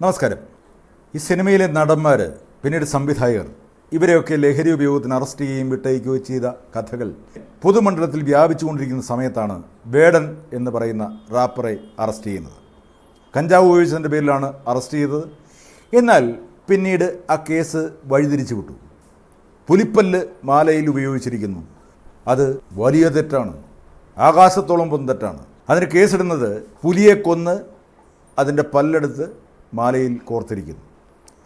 നമസ്കാരം. ഈ സിനിമയിലെ നടന്മാർ പിന്നീട് സംവിധായകർ ഇവരെയൊക്കെ ലഹരി ഉപയോഗത്തിന് അറസ്റ്റ് ചെയ്യുകയും വിട്ടയക്കുകയും ചെയ്ത കഥകൾ പൊതുമണ്ഡലത്തിൽ വ്യാപിച്ചുകൊണ്ടിരിക്കുന്ന സമയത്താണ് വേടൻ എന്ന് പറയുന്ന റാപ്പറെ അറസ്റ്റ് ചെയ്യുന്നത്. കഞ്ചാവ് ഉപയോഗിച്ചതിന്റെ പേരിലാണ് അറസ്റ്റ് ചെയ്തത്. എന്നാൽ പിന്നീട് ആ കേസ് വഴിതിരിച്ചു വിട്ടു. പുലിപ്പല്ല് മാലയിൽ ഉപയോഗിച്ചിരിക്കുന്നു. അത് വലിയ തെറ്റാണ്. ആകാശത്തോളം പൊന്തെറ്റാണ് അതിന് കേസിടുന്നത് പുലിയെ കൊന്ന് അതിന്റെ പല്ലെടുത്ത് മാലയിൽ കോർത്തിരിക്കുന്നു.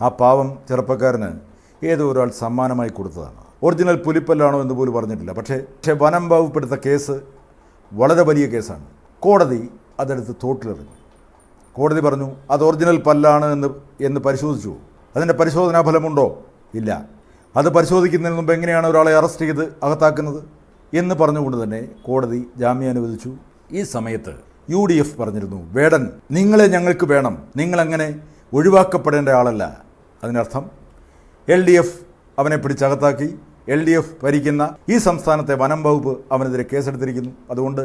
ആ പാവം ചെറുപ്പക്കാരന് ഏതോ ഒരാൾ സമ്മാനമായി കൊടുത്തതാണ്. ഒറിജിനൽ പുലിപ്പല്ലാണോ എന്ന് പോലും പറഞ്ഞിട്ടില്ല പക്ഷേ പക്ഷേ വനം വകുപ്പെടുത്ത കേസ് വളരെ വലിയ കേസാണ്. കോടതി അതെടുത്ത് തോട്ടിലെറിഞ്ഞു. കോടതി പറഞ്ഞു അത് ഒറിജിനൽ പല്ലാണ് എന്ന് എന്ന് പരിശോധിച്ചു. അതിന്റെ പരിശോധനാ ഫലമുണ്ടോ? ഇല്ല. അത് പരിശോധിക്കുന്നതിന് മുമ്പ് എങ്ങനെയാണ് ഒരാളെ അറസ്റ്റ് ചെയ്ത് അകത്താക്കുന്നത്? എന്ന് പറഞ്ഞുകൊണ്ട് തന്നെ കോടതി ജാമ്യം അനുവദിച്ചു. ഈ സമയത്ത് യു ഡി എഫ് പറഞ്ഞിരുന്നു വേടൻ നിങ്ങളെ ഞങ്ങൾക്ക് വേണം. നിങ്ങളങ്ങനെ? ഒഴിവാക്കപ്പെടേണ്ട ആളല്ല. അതിനർത്ഥം എൽ ഡി എഫ് അവനെ പിടിച്ചകത്താക്കി. എൽ ഡി എഫ് ഭരിക്കുന്ന ഈ സംസ്ഥാനത്തെ വനം വകുപ്പ് അവനെതിരെ കേസെടുത്തിരിക്കുന്നു. അതുകൊണ്ട്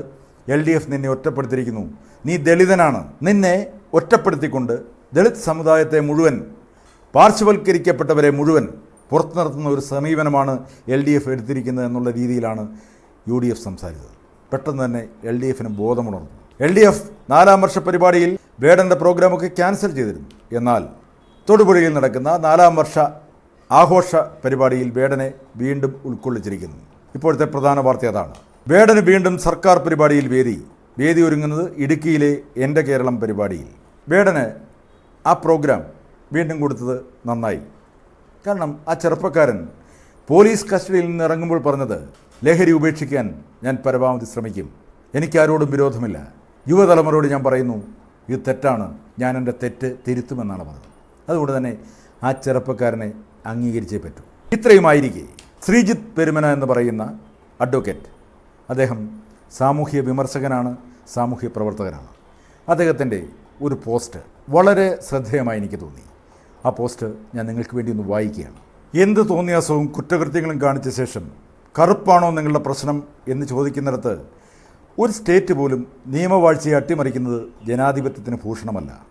എൽ ഡി എഫ് നിന്നെ ഒറ്റപ്പെടുത്തിയിരിക്കുന്നു. നീ ദളിതനാണ്. നിന്നെ ഒറ്റപ്പെടുത്തിക്കൊണ്ട് ദളിത് സമുദായത്തെ മുഴുവൻ പാർശ്വവൽക്കരിക്കപ്പെട്ടവരെ മുഴുവൻ പുറത്തു നിർത്തുന്ന ഒരു സമീപനമാണ് എൽ ഡി എഫ് എടുത്തിരിക്കുന്നത് എന്നുള്ള രീതിയിലാണ് യു ഡി എഫ് സംസാരിച്ചത്. പെട്ടെന്ന് തന്നെ എൽ ഡി എഫിന് ബോധമുണർന്നു. എൽ ഡി എഫ് നാലാം വർഷ പരിപാടിയിൽ വേടന്റെ പ്രോഗ്രാമൊക്കെ ക്യാൻസൽ ചെയ്തിരുന്നു. എന്നാൽ തൊടുപുഴയിൽ നടക്കുന്ന നാലാം വർഷ ആഘോഷ പരിപാടിയിൽ വേടനെ വീണ്ടും ഉൾക്കൊള്ളിച്ചിരിക്കുന്നു. ഇപ്പോഴത്തെ പ്രധാന വാർത്ത അതാണ്. വേടന് വീണ്ടും സർക്കാർ പരിപാടിയിൽ വേദി. വേദി ഒരുങ്ങുന്നത് ഇടുക്കിയിലെ എന്റെ കേരളം പരിപാടിയിൽ. വേടന് ആ പ്രോഗ്രാം വീണ്ടും കൊടുത്തത് നന്നായി. കാരണം ആ ചെറുപ്പക്കാരൻ പോലീസ് കസ്റ്റഡിയിൽ നിന്ന് ഇറങ്ങുമ്പോൾ പറഞ്ഞത് ലഹരി ഉപേക്ഷിക്കാൻ ഞാൻ പരമാവധി ശ്രമിക്കും. എനിക്കാരോടും വിരോധമില്ല. യുവതലമുറയോട് ഞാൻ പറയുന്നു ഇത് തെറ്റാണ്. ഞാൻ എന്റെ തെറ്റ് തിരുത്തുമെന്നാണ് പറഞ്ഞത്. അതുകൊണ്ട് തന്നെ ആ ചെറുപ്പക്കാരനെ അംഗീകരിച്ചേ പറ്റൂ. ഇത്രയുമായിരിക്കെ ശ്രീജിത്ത് പെരുമന എന്ന് പറയുന്ന അഡ്വക്കേറ്റ് അദ്ദേഹം സാമൂഹ്യ വിമർശകനാണ് സാമൂഹ്യ പ്രവർത്തകനാണ്. അദ്ദേഹത്തിന്റെ ഒരു പോസ്റ്റ് വളരെ ശ്രദ്ധേയമായി എനിക്ക് തോന്നി. ആ പോസ്റ്റ് ഞാൻ നിങ്ങൾക്ക് വേണ്ടി ഒന്ന് വായിക്കുകയാണ്. എന്ത് തോന്നിയാസവും കുറ്റകൃത്യങ്ങളും കാണിച്ച ശേഷം കറുപ്പാണോ നിങ്ങളുടെ പ്രശ്നം? എന്ന് ചോദിക്കുന്നിടത്ത് ഒരു സ്റ്റേറ്റ് പോലും നിയമവാഴ്ചയെ അട്ടിമറിക്കുന്നത് ജനാധിപത്യത്തിന് ഭൂഷണമല്ല.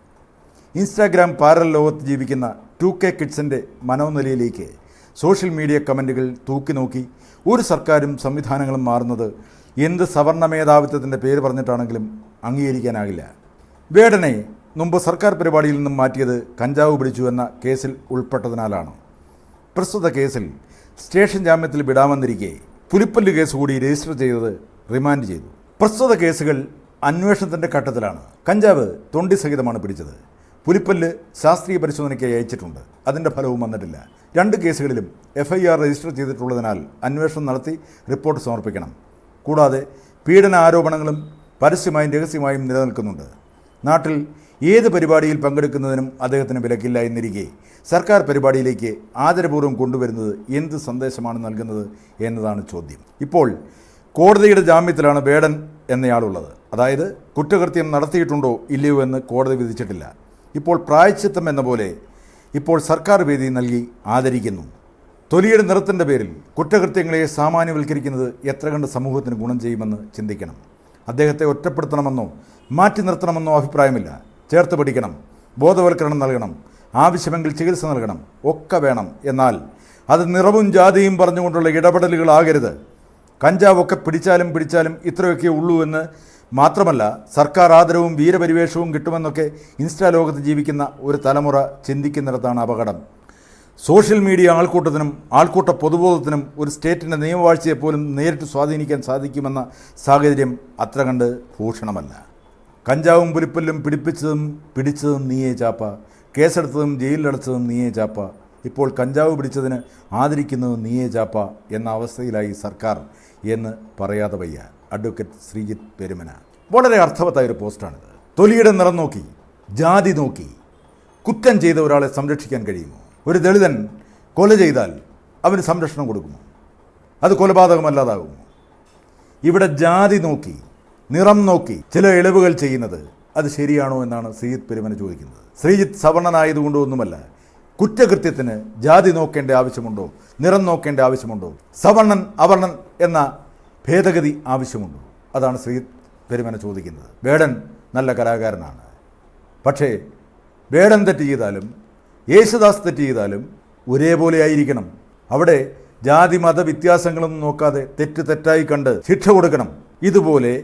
ഇൻസ്റ്റാഗ്രാം പാരൽ ലോകത്ത് ജീവിക്കുന്ന ടു കെ കിഡ്സിന്റെ മനോനിലയിലേക്ക് സോഷ്യൽ മീഡിയ കമന്റുകൾ തൂക്കി നോക്കി ഒരു സർക്കാരും സംവിധാനങ്ങളും മാറുന്നത് എന്ത് സവർണ മേധാവിത്വത്തിന്റെ പേര് പറഞ്ഞിട്ടാണെങ്കിലും അംഗീകരിക്കാനാകില്ല. വേടനെ മുമ്പ് സർക്കാർ പരിപാടിയിൽ നിന്നും മാറ്റിയത് കഞ്ചാവ് പിടിച്ചു എന്ന കേസിൽ ഉൾപ്പെട്ടതിനാലാണ്. പ്രസ്തുത കേസിൽ സ്റ്റേഷൻ ജാമ്യത്തിൽ വിടാമെന്നിരിക്കെ പുലിപ്പല്ല് കേസ് കൂടി രജിസ്റ്റർ ചെയ്തത് റിമാൻഡ് ചെയ്തു. പ്രസ്തുത കേസുകൾ അന്വേഷണത്തിന്റെ ഘട്ടത്തിലാണ്. കഞ്ചാവ് തൊണ്ടി സഹിതമാണ് പിടിച്ചത്. പുലിപ്പല്ല് ശാസ്ത്രീയ പരിശോധനയ്ക്ക് അയച്ചിട്ടുണ്ട്. അതിന്റെ ഫലവും വന്നിട്ടില്ല. രണ്ട് കേസുകളിലും എഫ് ഐ ആർ രജിസ്റ്റർ ചെയ്തിട്ടുള്ളതിനാൽ അന്വേഷണം നടത്തി റിപ്പോർട്ട് സമർപ്പിക്കണം. കൂടാതെ പീഡന ആരോപണങ്ങളും പരസ്യമായും രഹസ്യമായും നിലനിൽക്കുന്നുണ്ട്. നാട്ടിൽ ഏത് പരിപാടിയിൽ പങ്കെടുക്കുന്നതിനും അദ്ദേഹത്തിന് വിലക്കില്ല എന്നിരിക്കെ സർക്കാർ പരിപാടിയിലേക്ക് ആദരപൂർവം കൊണ്ടുവരുന്നത് എന്ത് സന്ദേശമാണ് നൽകുന്നത് എന്നതാണ് ചോദ്യം. ഇപ്പോൾ കോടതിയുടെ ജാമ്യത്തിലാണ് വേടൻ എന്നയാളുള്ളത്. അതായത് കുറ്റകൃത്യം നടത്തിയിട്ടുണ്ടോ ഇല്ലയോ എന്ന് കോടതി വിധിച്ചിട്ടില്ല. ഇപ്പോൾ പ്രായച്ചിത്തം എന്ന പോലെ ഇപ്പോൾ സർക്കാർ വേദി നൽകി ആദരിക്കുന്നു. തൊലിയുടെ നിറത്തിന്റെ പേരിൽ കുറ്റകൃത്യങ്ങളെ സാമാന്യവൽക്കരിക്കുന്നത് എത്ര കണ്ട് സമൂഹത്തിന് ഗുണം ചെയ്യുമെന്ന് ചിന്തിക്കണം. അദ്ദേഹത്തെ ഒറ്റപ്പെടുത്തണമെന്നോ മാറ്റി നിർത്തണമെന്നോ അഭിപ്രായമില്ല. ചേർത്ത് പഠിക്കണം ബോധവൽക്കരണം നൽകണം. ആവശ്യമെങ്കിൽ ചികിത്സ നൽകണം. ഒക്കെ വേണം. എന്നാൽ അത് നിറവും ജാതിയും പറഞ്ഞുകൊണ്ടുള്ള ഇടപെടലുകളാകരുത്. കഞ്ചാവൊക്കെ പിടിച്ചാലും പിടിച്ചാലും ഇത്രയൊക്കെ ഉള്ളൂ എന്ന് മാത്രമല്ല സർക്കാർ ആദരവും വീരപരിവേഷവും കിട്ടുമെന്നൊക്കെ ഇൻസ്റ്റാ ലോകത്ത് ജീവിക്കുന്ന ഒരു തലമുറ ചിന്തിക്കുന്നിടത്താണ് അപകടം. സോഷ്യൽ മീഡിയ ആൾക്കൂട്ടത്തിനും ആൾക്കൂട്ട പൊതുബോധത്തിനും ഒരു സ്റ്റേറ്റിന്റെ നിയമവാഴ്ചയെ പോലും നേരിട്ട് സ്വാധീനിക്കാൻ സാധിക്കുമെന്ന സാഹചര്യം അത്ര കണ്ട് ഭൂഷണമല്ല. കഞ്ചാവും പുലിപ്പല്ലും പിടിപ്പിച്ചതും പിടിച്ചതും നീയേ ചാപ്പ. കേസെടുത്തതും ജയിലിലടച്ചതും നീയേ ചാപ്പ. ഇപ്പോൾ കഞ്ചാവ് പിടിച്ചതിന് ആദരിക്കുന്നത് നീയേ ചാപ്പ എന്ന അവസ്ഥയിലായി സർക്കാർ എന്ന് പറയാതെ വയ്യ. അഡ്വക്കേറ്റ് ശ്രീജിത്ത് പെരുമന. വളരെ അർത്ഥവത്തായ ഒരു പോസ്റ്റാണിത്. തൊലിയുടെ നിറം നോക്കി ജാതി നോക്കി കുറ്റം ചെയ്ത ഒരാളെ സംരക്ഷിക്കാൻ കഴിയുമോ? ഒരു ദളിതൻ കൊല ചെയ്താൽ അവന് സംരക്ഷണം കൊടുക്കുമോ? അത് കൊലപാതകമല്ലാതാകുമോ? ഇവിടെ ജാതി നോക്കി നിറം നോക്കി ചില ഇളവുകൾ ചെയ്യുന്നത് അത് ശരിയാണോ എന്നാണ് ശ്രീജിത്ത് പെരുമന ചോദിക്കുന്നത്. ശ്രീജിത്ത് സവർണനായതുകൊണ്ടോ ഒന്നുമല്ല കുറ്റകൃത്യത്തിന് ജാതി നോക്കേണ്ട ആവശ്യമുണ്ടോ? നിറം നോക്കേണ്ട ആവശ്യമുണ്ടോ? സവർണൻ അവർണൻ എന്ന ഭേദഗതി ആവശ്യമുണ്ടോ? അതാണ് ശ്രീ പെരുമന ചോദിക്കുന്നത്. വേടൻ നല്ല കലാകാരനാണ്. പക്ഷേ വേടൻ തെറ്റ് ചെയ്താലും യേശുദാസ് തെറ്റ് ചെയ്താലും ഒരേപോലെ ആയിരിക്കണം. അവിടെ ജാതി മത വ്യത്യാസങ്ങളൊന്നും നോക്കാതെ തെറ്റ് തെറ്റായി കണ്ട് ശിക്ഷ കൊടുക്കണം. ഇതുപോലെ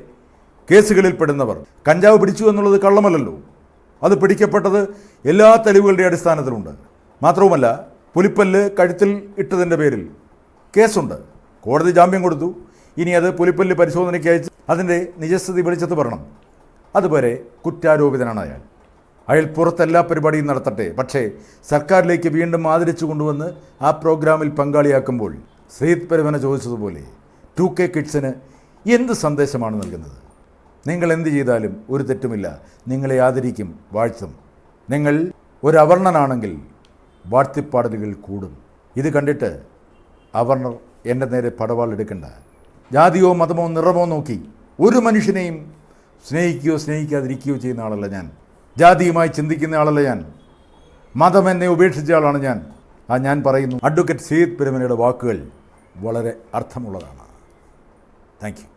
കേസുകളിൽ പെടുന്നവർ കഞ്ചാവ് പിടിച്ചു എന്നുള്ളത് കള്ളമല്ലല്ലോ. അത് പിടിക്കപ്പെട്ടത് എല്ലാ തെളിവുകളുടെ അടിസ്ഥാനത്തിലുണ്ട്. മാത്രവുമല്ല പുലിപ്പല്ല് കഴുത്തിൽ ഇട്ടതിന്റെ പേരിൽ കേസുണ്ട്. കോടതി ജാമ്യം കൊടുത്തു. ഇനി അത് പുലിപ്പല്ല് പരിശോധനയ്ക്ക് അയച്ച് അതിന്റെ നിജസ്ഥിതി വെളിച്ചത്ത് പറയണം അതുവരെ കുറ്റാരോപിതനാണ് അയാൾ. അയാൾ പുറത്തെല്ലാ പരിപാടിയും നടത്തട്ടെ. പക്ഷേ സർക്കാരിലേക്ക് വീണ്ടും ആദരിച്ചു കൊണ്ടുവന്ന് ആ പ്രോഗ്രാമിൽ പങ്കാളിയാക്കുമ്പോൾ ശ്രീത് പരമന ചോദിച്ചതുപോലെ ടു കെ കിഡ്സിന് എന്ത് സന്ദേശമാണ് നൽകുന്നത്? നിങ്ങൾ എന്ത് ചെയ്താലും ഒരു തെറ്റുമില്ല. നിങ്ങളെ ആദരിക്കും വാഴ്ത്തും. നിങ്ങൾ ഒരു അവർണനാണെങ്കിൽ വാഴ്ത്തിപ്പാടലുകൾ കൂടും. ഇത് കണ്ടിട്ട് അവർണർ എന്റെ നേരെ പടവാൾ എടുക്കണ്ട. ജാതിയോ മതമോ നിറമോ നോക്കി ഒരു മനുഷ്യനെയും സ്നേഹിക്കുകയോ സ്നേഹിക്കാതിരിക്കുകയോ ചെയ്യുന്ന ആളല്ല ഞാൻ. ജാതിയുമായി ചിന്തിക്കുന്ന ആളല്ല ഞാൻ. മതം എന്നെ ഉപേക്ഷിച്ച ആളാണ് ഞാൻ. ആ ഞാൻ പറയുന്നു അഡ്വക്കേറ്റ് സീത് പെരുമനയുടെ വാക്കുകൾ വളരെ അർത്ഥമുള്ളതാണ്. താങ്ക്